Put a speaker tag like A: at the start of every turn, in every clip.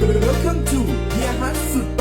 A: Welcome to
B: the house.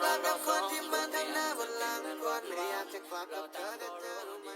B: ความรักคนที่มาทำหน้าบนหลังควรไม่อยากจะความ
C: กับเธอแต่เธอรู้ไหม